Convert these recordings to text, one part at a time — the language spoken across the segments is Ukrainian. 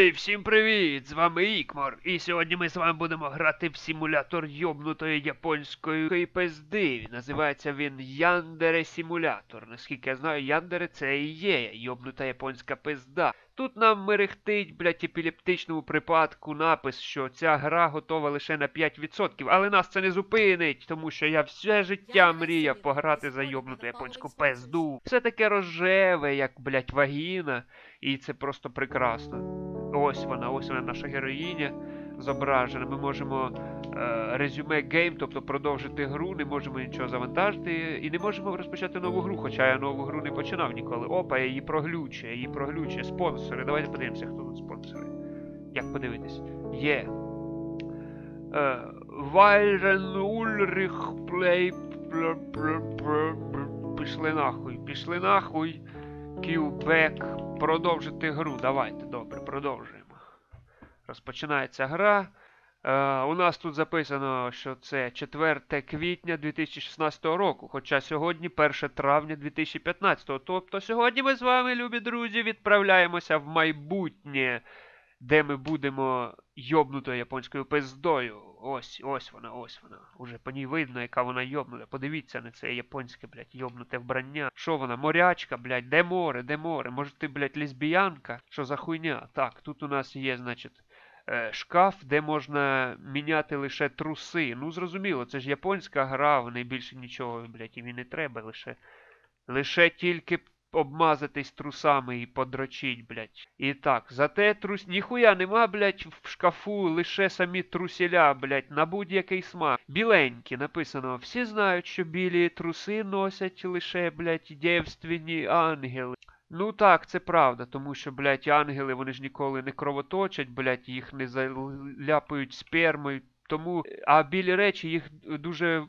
Ей, всім привіт! З вами Ікмор. І сьогодні ми з вами будемо грати в симулятор йобнутої японської пизди. Називається він Яндере Симулятор. Наскільки я знаю, Яндере це і є йобнута японська пизда. Тут нам мерехтить, блядь, епілептичному припадку напис, що ця гра готова лише на 5%, але нас це не зупинить, тому що я все життя мріяв пограти за йобнуту японську пизду. Все таке рожеве, як, блядь, вагіна, і це просто прекрасно. Ось вона, ось вона наша героїня зображена. Ми можемо е, резюме гейм, тобто продовжити гру, не можемо нічого завантажити і не можемо розпочати нову гру, хоча я нову гру не починав ніколи. Опа, я її проглючує, її проглючує. Спонсори. Давайте подивимося, хто тут спонсори. Як подивитись? Є. Е, Вайрен Ульрих Плей. Пішли нахуй, пішли нахуй. Кюбек. Продовжити гру. Давайте, добре, продовжуємо. Розпочинається гра. Е, у нас тут записано, що це 4 квітня 2016 року, хоча сьогодні 1 травня 2015. Тобто сьогодні ми з вами, любі друзі, відправляємося в майбутнє, де ми будемо йобнутою японською пиздою. Ось, ось вона, ось вона. Уже по ній видно, яка вона йобнута. Подивіться на це японське, блядь, йобнуте вбрання. Що вона? Морячка, блядь, де море, де море? Може ти, блядь, лесбіянка? Що за хуйня? Так, тут у нас є, значить. е, Шкаф, де можна міняти лише труси. Ну, зрозуміло, це ж японська гра, в неї більше нічого, блядь, і не треба, лише. Лише тільки обмазатись трусами і подрочить, блядь. І так, зате трус. Ніхуя нема, блядь, в шкафу лише самі трусіля, блядь, на будь-який смак. Біленькі написано. Всі знають, що білі труси носять лише, блядь, дівственні ангели. Ну так, це правда, тому що, блядь, ангели, вони ж ніколи не кровоточать, блядь, їх не заляпають спермою. Тому, а білі речі їх дуже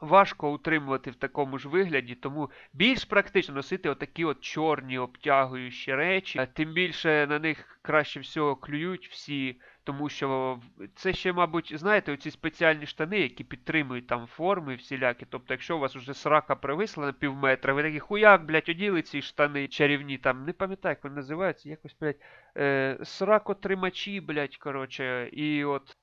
важко утримувати в такому ж вигляді, тому більш практично носити отакі от чорні обтягуючі речі. А Тим більше на них краще всього клюють всі, тому що це ще, мабуть, знаєте, оці спеціальні штани, які підтримують там форми всілякі. Тобто, якщо у вас уже срака привисла на пів метра, ви такі хуяк, блядь, оділи ці штани чарівні, там, не пам'ятаю, як вони називаються, якось, блядь, е, сракотримачі, блядь, коротше, і от.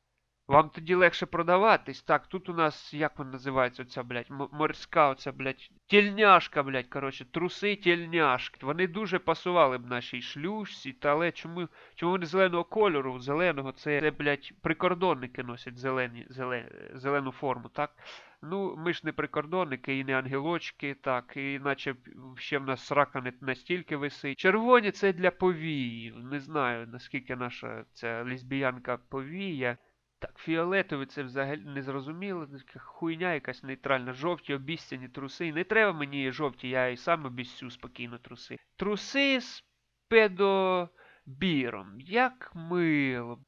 Вам тоді легше продаватись. Так, тут у нас, як вона називається, оця, блядь, морська, оця, блядь, тільняшка, блядь, коротше, труси тільняшки. Вони дуже пасували б нашій шлюшці, та але чому, чому вони зеленого кольору? Зеленого, це, це, блядь, прикордонники носять зелені, зеле, зелену форму, так? Ну, ми ж не прикордонники і не ангелочки, так, і наче ще в нас срака не настільки висить. Червоні це для повіїв. Не знаю, наскільки наша ця лесбіянка повіє. Так, фіолетові це взагалі не зрозуміло, хуйня якась нейтральна. Жовті обіцяні труси. Не треба мені жовті, я і сам обіцю спокійно труси. Труси з педобіром. Як мило.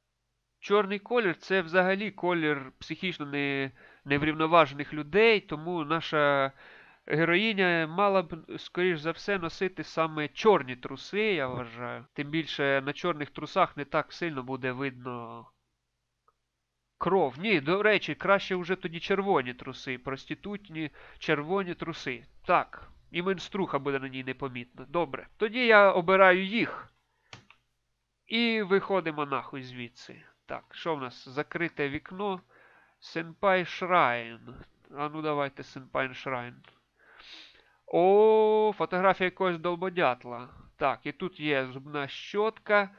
Чорний колір це взагалі колір психічно не, неврівноважених людей, тому наша героїня мала б, скоріш за все, носити саме чорні труси, я вважаю. Тим більше на чорних трусах не так сильно буде видно Кров. Ні, до речі, краще вже тоді червоні труси. Проститутні червоні труси. Так. І менструха буде на ній непомітна. Добре. Тоді я обираю їх. І виходимо нахуй звідси. Так, що в нас? Закрите вікно. Сенпай Шрайн. А ну давайте Сенпай Шрайн. О, фотографія якогось долбодятла. Так, і тут є зубна щотка,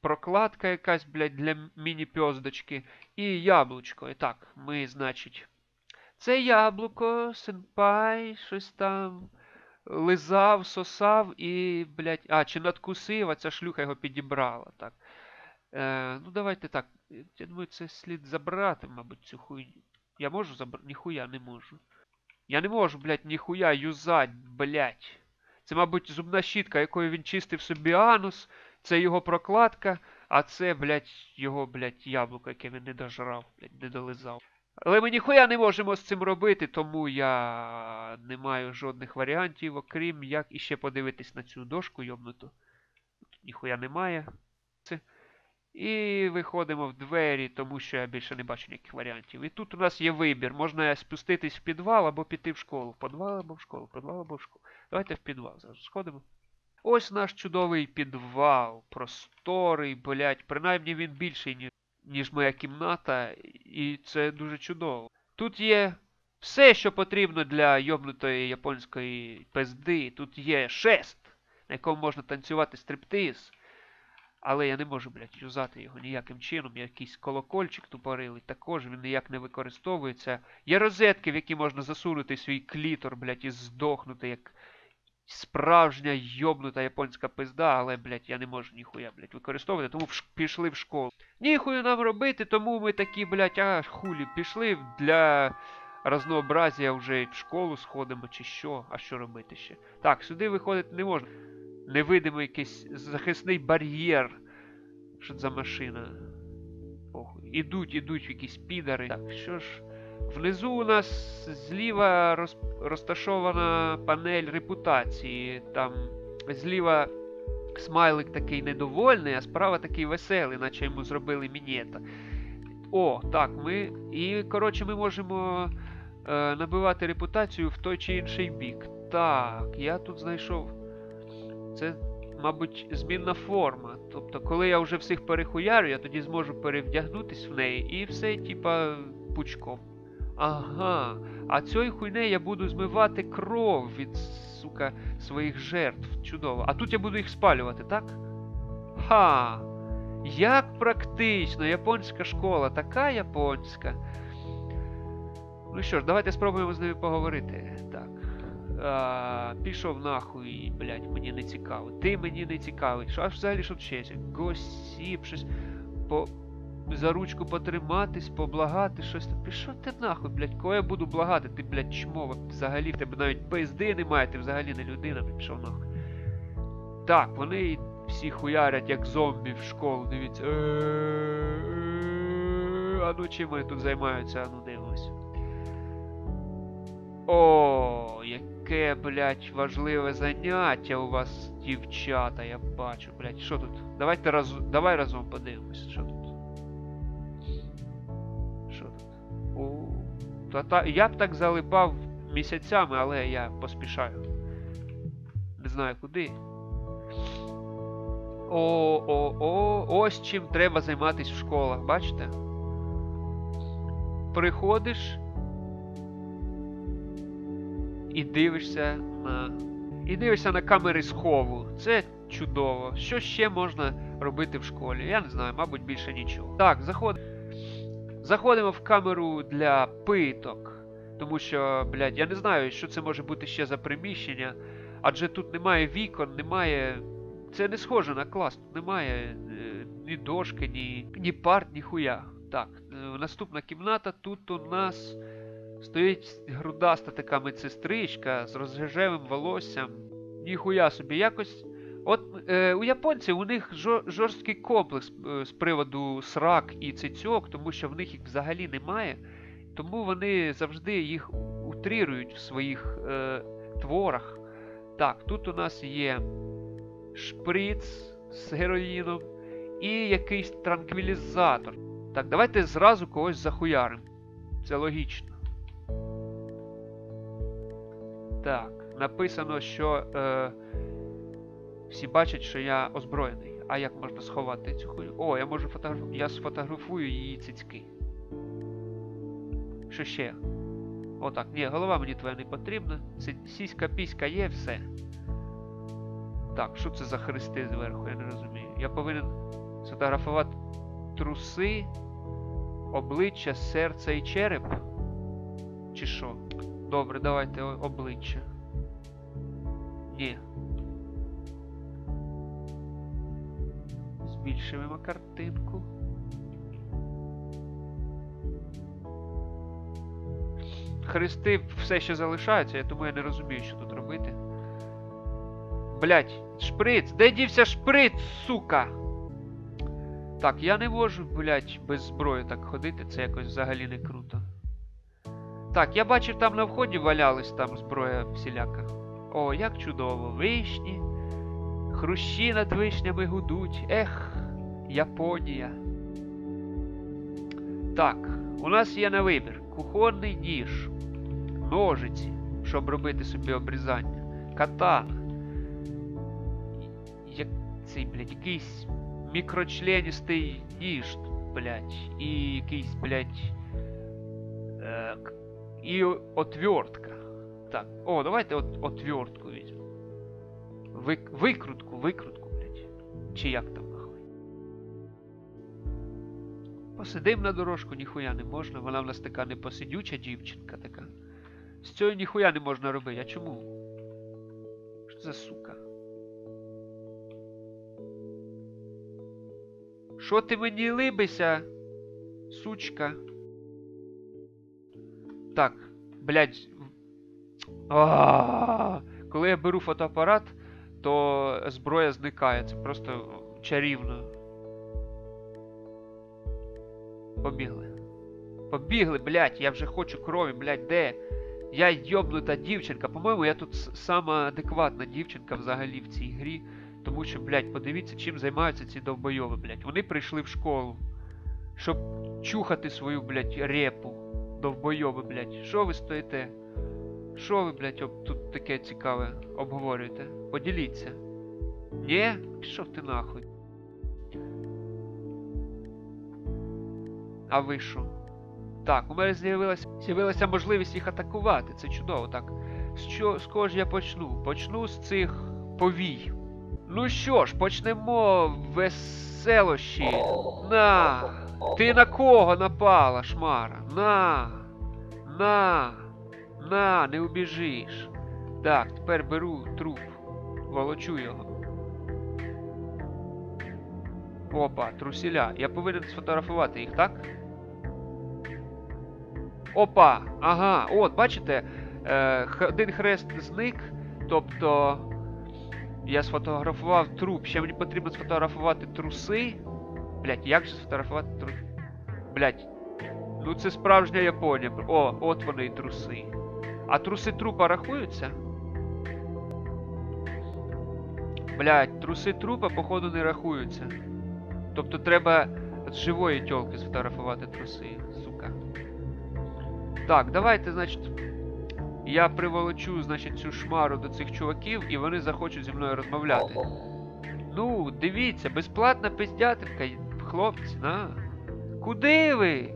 прокладка якась, блядь, для міні-пьоздочки. І яблучко. І так, ми, значить. Це яблуко, сенпай, щось там лизав, сосав і, блядь, а, чи надкусив, а ця шлюха його підібрала. Так. Е, ну, давайте так. Я думаю, це слід забрати, мабуть, цю хуйню. Я можу забрати? Ніхуя не можу. Я не можу, блядь, ніхуя юзать, блядь. Це, мабуть, зубна щітка, якою він чистив собі анус. Це його прокладка. А це, блядь, його, блядь, яблуко, яке він не дожрав, блядь, не долизав. Але ми ніхуя не можемо з цим робити, тому я не маю жодних варіантів, окрім як іще подивитись на цю дошку йобнуту. Тут ніхуя немає. І виходимо в двері, тому що я більше не бачу ніяких варіантів. І тут у нас є вибір. Можна спуститись в підвал або піти в школу. В підвал або в школу, в підвал або в школу. Давайте в підвал зараз сходимо. Ось наш чудовий підвал, просторий, блять, принаймні він більший, ніж, ніж моя кімната, і це дуже чудово. Тут є все, що потрібно для йобнутої японської пизди. Тут є шест, на якому можна танцювати стриптиз. Але я не можу, блядь, юзати його ніяким чином. Якийсь колокольчик тупорилий, також він ніяк не використовується. Є розетки, в які можна засунути свій клітор, блядь, і здохнути, як справжня йобнута японська пизда, але, блядь, я не можу ніхуя, блядь, використовувати, тому в пішли в школу. Ніхуя нам робити, тому ми такі, блядь, а хулі, пішли для разнообразія вже в школу сходимо, чи що, а що робити ще. Так, сюди виходити не можна. Невидимий якийсь захисний бар'єр. Що це за машина? Похуй. Ідуть, ідуть якісь підари. Так, що ж. Внизу у нас зліва роз... розташована панель репутації. Там зліва смайлик такий недовольний, а справа такий веселий, наче йому зробили мінета. О, так, ми. І, коротше, ми можемо е, набивати репутацію в той чи інший бік. Так, я тут знайшов. Це, мабуть, змінна форма. Тобто, коли я вже всіх перехуярю, я тоді зможу перевдягнутись в неї і все, типа, пучком. Ага. А цією хуйнею я буду змивати кров від, сука, своїх жертв. Чудово. А тут я буду їх спалювати, так? Ха! Як практично, японська школа, така японська. Ну що ж, давайте спробуємо з ними поговорити. Так. А, пішов нахуй, блядь, мені не цікаво. Ти мені не цікавий. Що аж взагалі що вчиться? Госіп, щось по. За ручку потриматись, поблагати, щось там. Пішов ти нахуй, блядь, кого я буду благати? Ти, блядь, чмова, взагалі в тебе навіть пизди немає, ти взагалі не людина, пішов нахуй. Так, вони всі хуярять, як зомбі в школу, дивіться. А ну чим вони тут займаються, а ну дивимось. О, яке, блядь, важливе заняття у вас, дівчата, я бачу, блядь. Що тут? Давайте раз... Давай разом подивимось, що тут. Та, та... Я б так залипав місяцями, але я поспішаю. Не знаю куди. О, о, о, ось чим треба займатися в школах, бачите? Приходиш і дивишся на. І дивишся на камери схову. Це чудово. Що ще можна робити в школі? Я не знаю, мабуть, більше нічого. Так, заходимо. Заходимо в камеру для питок. Тому що, блядь, я не знаю, що це може бути ще за приміщення. Адже тут немає вікон, немає. Це не схоже на клас, тут немає е, ні дошки, ні, ні парт, ні хуя. Так, е, наступна кімната. Тут у нас стоїть грудаста така медсестричка з розгрежевим волоссям. Ніхуя собі якось. От е, у японців у них жорсткий комплекс е, з приводу срак і цицьок, тому що в них їх взагалі немає. Тому вони завжди їх утрірують в своїх е, творах. Так, тут у нас є шприц з героїном і якийсь транквілізатор. Так, давайте зразу когось захуяримо. Це логічно. Так, написано, що е, всі бачать, що я озброєний. А як можна сховати цю хуйню? О, я можу фотографувати. Я сфотографую її цицьки. Що ще? Отак. Ні, голова мені твоя не потрібна. Сіська піська є, все. Так, що це за хрести зверху, я не розумію. Я повинен сфотографувати труси, обличчя, серце і череп? Чи що? Добре, давайте обличчя. Ні. Збільшуємо картинку. Хрести все ще залишаються, тому я не розумію, що тут робити. Блять, шприц! Де дівся шприц, сука? Так, я не можу, блять, без зброї так ходити, це якось взагалі не круто. Так, я бачив, там на вході валялись там зброя всіляка. О, як чудово. Вишні. Хрущі над вишнями гудуть. Ех, Японія. Так, у нас є на вибір кухонний ніж, ножиці, щоб робити собі обрізання, катана. цей, блядь, якийсь мікрочленістий ніж, блядь, і якийсь, блядь. Е, і отвертка. Так, о, давайте от, отвертку візьмемо. Вик, викрутку, викрутку, блядь. Чи як там нахуй? Посидим на дорожку, ніхуя не можна. Вона в нас така непосидюча дівчинка така. З цього ніхуя не можна робити. А чому? Що за сука? Що ти мені либися, сучка? Так, блядь. А, Коли я беру фотоапарат, то зброя зникає. Це просто чарівно. Побігли. Побігли, блядь, я вже хочу крові, блядь, де? Я йобнута дівчинка. По-моєму, я тут сама адекватна дівчинка взагалі в цій грі. Тому що, блядь, подивіться, чим займаються ці довбойови, блядь. Вони прийшли в школу, щоб чухати свою, блядь, репу. Довбойови, блядь. Що ви стоїте? Що ви, блядь, об... тут таке цікаве обговорюєте? Поділіться. Ні? Пішов ти нахуй. А ви що? Так, у мене з'явилася, з'явилася можливість їх атакувати. Це чудово, так. Чого, з кого ж я почну? Почну з цих повій. Ну що ж, почнемо веселощі. На! Ти на кого напала, шмара? На! На! На, не убіжиш. Так, тепер беру труп. Волочу його. Опа, трусіля. Я повинен сфотографувати їх, так? Опа! Ага, от, бачите, е, один хрест зник, тобто я сфотографував труп. Ще мені потрібно сфотографувати труси. Блять, як же сфотографувати трус? Блять. Ну це справжня Японія. О, от вони і труси. А труси трупа рахуються? Блять, труси трупа, походу, не рахуються. Тобто треба з живої тьолки сфотографувати труси, сука. Так, давайте, значить. Я приволочу, значить, цю шмару до цих чуваків, і вони захочуть зі мною розмовляти. Ну, дивіться, безплатна пиздятинка, хлопці, на. Куди ви?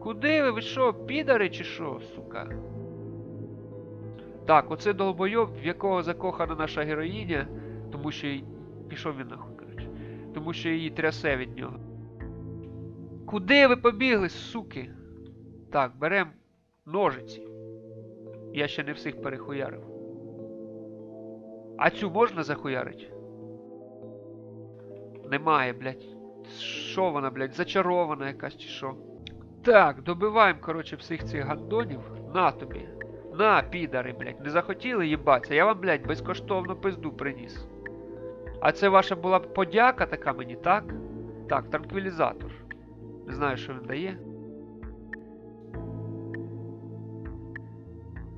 Куди ви? Ви що, підари чи що, сука? Так, оце долбойоб, в якого закохана наша героїня, тому що й... пішов він нахуй, коротше. Тому що її трясе від нього. Куди ви побігли, суки? Так, берем ножиці. Я ще не всіх перехуярив. А цю можна захуярить? Немає, блядь. Що вона, блядь, зачарована якась чи що? Так, добиваємо, коротше, всіх цих гандонів. На тобі. На, підари, блядь. Не захотіли їбатися? Я вам, блядь, безкоштовно пизду приніс. А це ваша була подяка така мені, так? Так, транквілізатор. Не знаю, що він дає.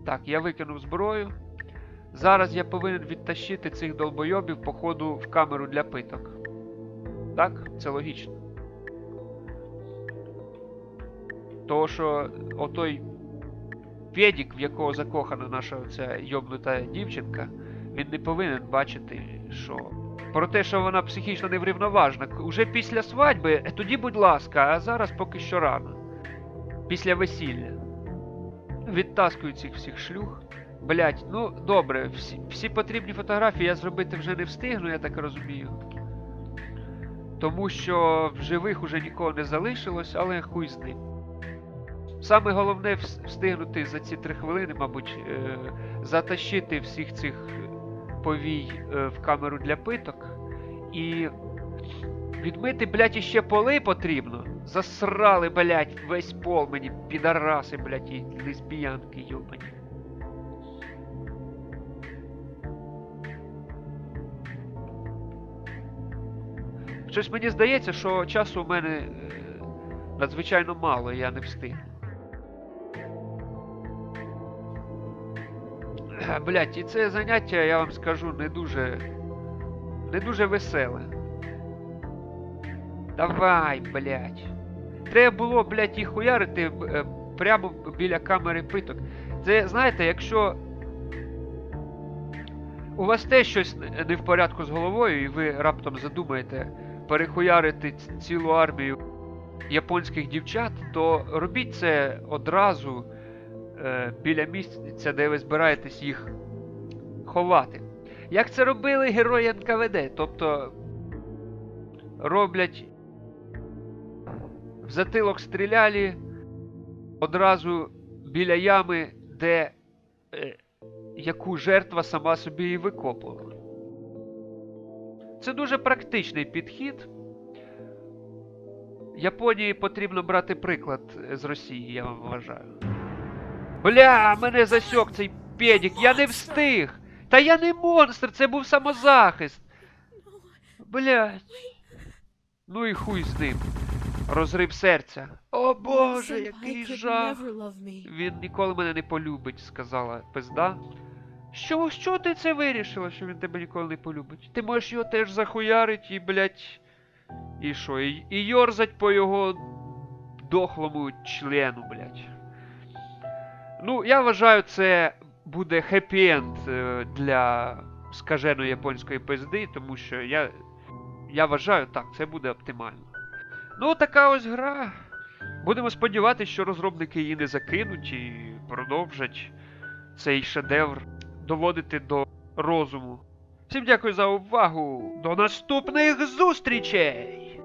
Так, я викинув зброю. Зараз я повинен відтащити цих долбойобів, походу, в камеру для питок. Так? Це логічно. Того, що отой Федік, в якого закохана наша оця йобнута дівчинка, він не повинен бачити, що. Про те, що вона психічно неврівноважна. Уже після свадьби, е, тоді, будь ласка, а зараз поки що рано. Після весілля. Відтаскую цих всіх шлюх. Блять, ну добре, всі, всі потрібні фотографії я зробити вже не встигну, я так розумію. Тому що в живих уже нікого не залишилось, але хуй з ним. Саме головне встигнути за ці три хвилини, мабуть, е, затащити всіх цих повій е, в камеру для питок. І відмити, блядь, іще поли потрібно. Засрали, блядь, весь пол мені, підараси, блядь, і лесбіянки, йобані. Щось мені здається, що часу у мене е, надзвичайно мало, я не встигну. Блядь, і це заняття, я вам скажу, не дуже. не дуже веселе. Давай, блядь. Треба було, блядь, їх хуярити е, прямо біля камери питок. Це, знаєте, якщо у вас теж щось не в порядку з головою, і ви раптом задумаєте перехуярити цілу армію японських дівчат, то робіть це одразу е, біля місця, де ви збираєтесь їх ховати. Як це робили герої НКВД? Тобто роблять в затилок стріляли одразу біля ями, де е, яку жертва сама собі і викопувала. Це дуже практичний підхід. Японії потрібно брати приклад з Росії, я вам вважаю. Бля, мене засьок цей педік, я не встиг! Та я не монстр, це був самозахист. Блять. Ну і хуй з ним. Розрив серця. О боже, який жах. Він ніколи мене не полюбить, сказала пизда. Що, що ти це вирішила, що він тебе ніколи не полюбить? Ти можеш його теж захуярить і, блять. І що? І, і йорзать по його дохлому члену, блять. Ну, я вважаю, це буде хеппі-енд для скаженої японської пизди, тому що я, я вважаю, так, це буде оптимально. Ну, така ось гра. Будемо сподіватися, що розробники її не закинуть і продовжать цей шедевр доводити до розуму. Всім дякую за увагу. До наступних зустрічей!